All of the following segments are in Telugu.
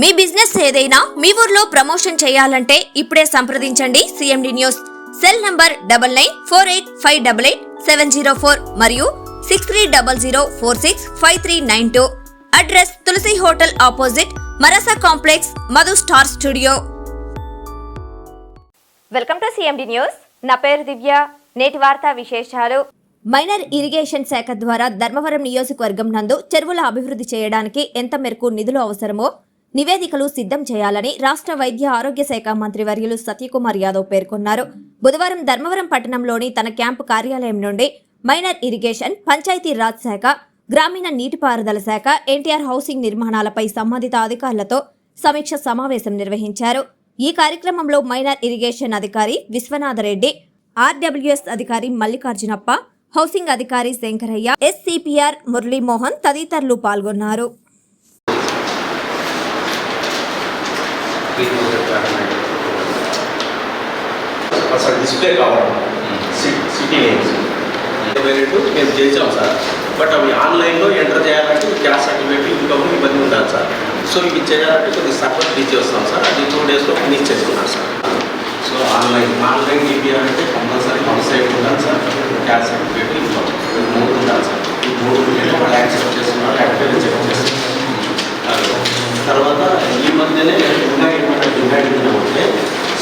మీ బిజినెస్ ఏదైనా మీ ఊర్లో ప్రమోషన్ చేయాలంటే ఇప్పుడే సంప్రదించండి CMD news cell number double nine four eight five double eight seven zero four మరియు six three double zero four six five three nine two. Address Tulasi hotel opposite Marasa complex Madhu star studio. Welcome to CMD news నా పేరు దివ్య. నేటి వార్తా విశేషాలు. మైనర్ ఇరిగేషన్ శాఖ ద్వారా ధర్మవరం నియోజకవర్గం నందు చెరువుల అభివృద్ధి చేయడానికి ఎంత మేరకు నిధులు అవసరమో నివేదికలు సిద్ధం చేయాలని రాష్ట్ర వైద్య ఆరోగ్య శాఖ మంత్రి వర్యులు సత్యకుమార్ యాదవ్ పేర్కొన్నారు. బుధవారం ధర్మవరం పట్టణంలోని తన క్యాంపు కార్యాలయం నుండి మైనర్ ఇరిగేషన్ పంచాయతీ రాజ్ శాఖ గ్రామీణ నీటిపారుదల శాఖ ఎన్టీఆర్ హౌసింగ్ నిర్మాణాలపై సంబంధిత అధికారులతో సమీక్ష సమావేశం నిర్వహించారు. ఈ కార్యక్రమంలో మైనర్ ఇరిగేషన్ అధికారి విశ్వనాథరెడ్డి ఆర్డబ్ల్యూఎస్ అధికారి మల్లికార్జునప్ప హౌసింగ్ అధికారి శంకరయ్య ఎస్సిపిఆర్ మురళీమోహన్ తదితరులు పాల్గొన్నారు. అసలు డిస్ప్లే కావాలి సిటీ నేమ్స్ వేరేటు మేము చేసాం సార్ బట్ అవి ఆన్లైన్లో ఎంటర్ చేయాలంటే క్యాష్ సర్టిఫికేట్ ఇన్కమ్ ఇవన్నీ ఉండాలి సార్ సో ఇవి చేయాలంటే కొద్ది సర్వర్ రీచ్ చేస్తాం సార్ అది టూ డేస్లో ఫినిష్ చేసుకున్నాం సార్ సో ఆన్లైన్ ఆన్లైన్ ఇవ్వాలంటే కంపల్సరీ వెబ్సైట్ ఉండాలి సార్ క్యాష్ సర్టిఫికేట్ ఇన్కమ్ ఇవి మూడు ఉండాలి సార్ ఈ మూడు ఉంటేనే వాళ్ళు యాక్సెప్ట్ చేస్తున్నారు యాక్టివ్ చెక్ చేస్తున్నారు తర్వాత ఈ మధ్యనే ఇంకా ఏమైనా డిమాండ్ ఉంటే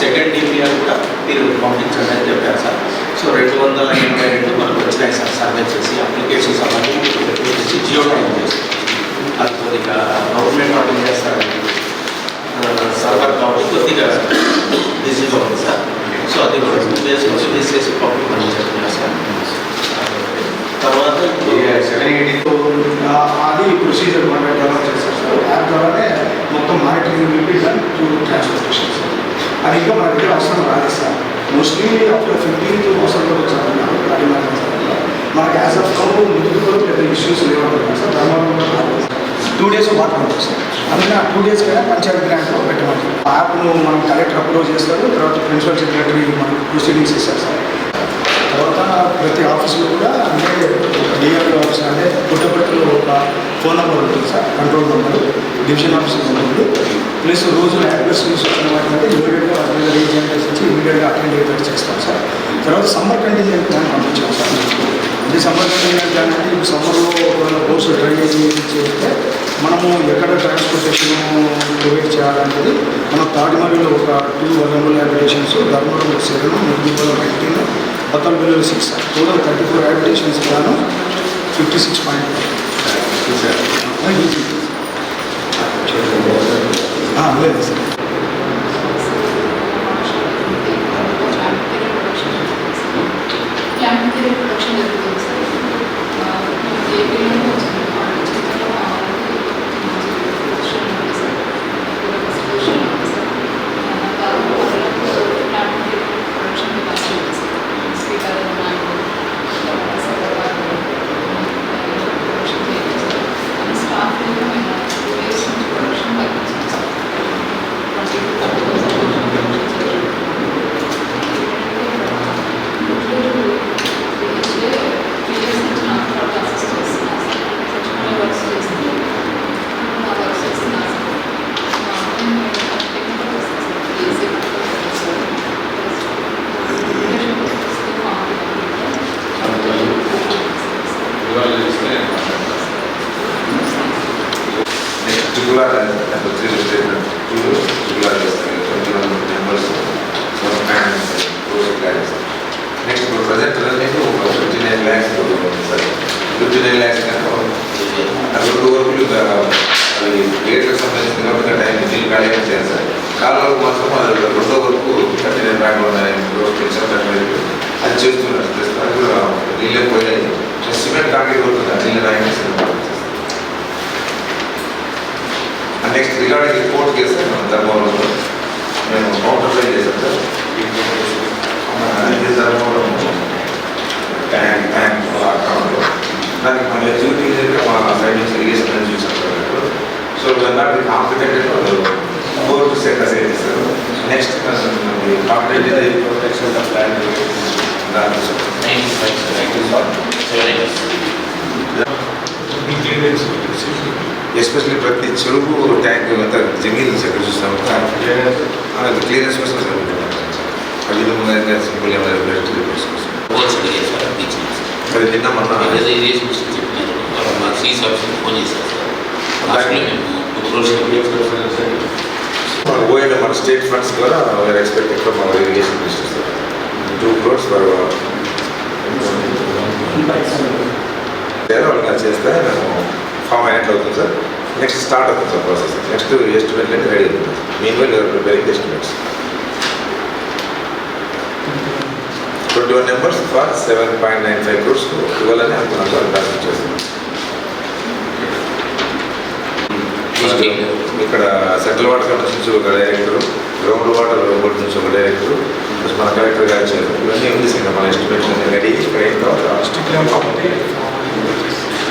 సెకండ్ డిపిఆర్ కూడా మీరు పంపించండి అని చెప్పారు సార్ సో రెండు వందల ఎనభై రెండు మనకు వచ్చినాయి సార్ సర్వే చేసి అప్లికేషన్స్ అవన్నీ చేసి జియో టైం చేసి అది కొద్దిగా గవర్నమెంట్ వాళ్ళు చేస్తారండి సర్వర్ కాబట్టి కొద్దిగా బిజీగా ఉంది సార్ సో అది కూడా టూ డేస్ చెప్తున్నారు సార్ తర్వాత అది ప్రొసీజర్ మనం డెవలప్ చేస్తాం సార్ యాప్ ద్వారానే మొత్తం monitoring will done to transportation sir అది ఇంకా మన దగ్గర అవసరం రాలేదు సార్ మోస్ట్లీ అప్పుడు ఫిఫ్టీన్త్ అవసరం వచ్చారు అది మనకి యాజ్ ఆఫ్ నౌ ముందు కూడా పెద్ద issues లేవనుకుంటున్నాం sir Dharmavaram two days water sir అందుకని ఆ టూ డేస్ కన్నా పంచాయతీ గ్రాంట్లో పెట్టమంటారు ఆ యాప్ను మనం కలెక్టర్ అప్రూవ్ చేస్తారు తర్వాత ప్రిన్సిపల్ సెక్రటరీ మనం ప్రొసీడింగ్స్ ఇస్తారు సార్. తర్వాత ప్రతి ఆఫీసులో కూడా అంటే డిఆర్ఓ ఆఫీస్ అంటే పుట్టపర్తిలో ఒక ఫోన్ నెంబర్ ఉంటుంది sir control number division office ఉంటుంది ప్లస్ రోజు అడ్రస్ న్యూస్ వచ్చిన వాటిని ఇమీడియట్గా వాటి మీద రీజనరేషన్ ఇచ్చి ఇమీడియట్గా అటెండ్ అయ్యేటట్టు చేస్తాం సార్. తర్వాత సమ్మర్ కంటింజెంట్ ప్లాన్ పంపించాం సార్. ప్లాన్ అంటే ఇప్పుడు సమ్మర్లో ఒకవేళ బోర్డ్స్ డ్రైనేజ్ చేస్తే మనము ఎక్కడ ట్రాన్స్పోర్టేషన్ ప్రొవైడ్ చేయాలనేది మనం తాడిమరిలో ఒక two Warangal habitations Dharmavaram seven ముగ్గురు nineteen బతంబిల్లు six total thirty four habitations గాను ఫిఫ్టీ సిక్స్ పాయింట్ లేదు సార్ నెక్స్ట్ ఇప్పుడు ప్రజెంట్ రన్నింగ్ ఒక fifty nine lakhs sir fifty nine lakhs కనుక అది రెండు వరకు అవి గేట్లకు సంబంధించిన కాబట్టి టైం నీళ్ళు ఖాళీ చేయాలి సార్ కాలువలకు మాత్రం అది రెండో వరకు థర్టీ నైన్ పాయింట్ వన్ అది చేస్తున్నారు ప్రస్తుతం కూడా నీళ్ళే పోయాయి సిమెంట్ కాంక్రీట్ వరకు నీళ్ళు రాయించారు నెక్స్ట్ రిగార్డింగ్ రిపోర్ట్ చేస్తే మనం ధర్మవరంలో మేము కౌంటర్ పై చేశాం సార్ ఇది ధర్మవరం ట్యాంక్ ట్యాంక్ అకౌంట్లో దానికి మన ఎగ్జిక్యూటివ్ దగ్గర మా సైడ్ నుంచి ఇరిగేషన్ అని చూసాం సార్ సో దానికి కాంపిటెంట్ కోర్టు సెంటర్ చేస్తారు నెక్స్ట్ కాంపిటెంట్ ప్రొటెక్షన్ ప్లాన్ దాని సెవెన్ క్లియరెన్స్ ఎస్పెషల్లీ ప్రతి చెరువు ట్యాంక్ అంతా జమీన్ ఎక్కడ చూస్తాము క్లియరెన్స్ కోసం అది సింపుల్ మరి నిన్న మొన్న రోజు మన స్టేట్ ఫండ్స్ ద్వారా were expected from our irrigation minister two crores for వాళ్ళకి అది చేస్తే మేము ఫామ్ అయినట్లు అవుతుంది సార్ నెక్స్ట్ స్టార్ట్ అవుతుంది సార్ ప్రాసెస్ నెక్స్ట్ ఎస్టిమేట్ అనేది రెడీ అవుతుంది meanwhile preparing estimates twenty one numbers for seven point nine five crores ఇవ్వాలని అనుకున్నాం సార్ ట్రాన్స్ఫర్ చేస్తాం ఇక్కడ సెంట్రల్ వాటర్ కమిషన్ నుంచి ఒక డైరెక్టర్ గ్రౌండ్ వాటర్ బోర్డు నుంచి ఒక డైరెక్టర్ ప్లస్ మన కలెక్టర్ గారు ఇవన్నీ ఉంది సార్ మన ఎస్టిమేషన్ అన్ని రెడీ ఇక్కడ అయిన తర్వాత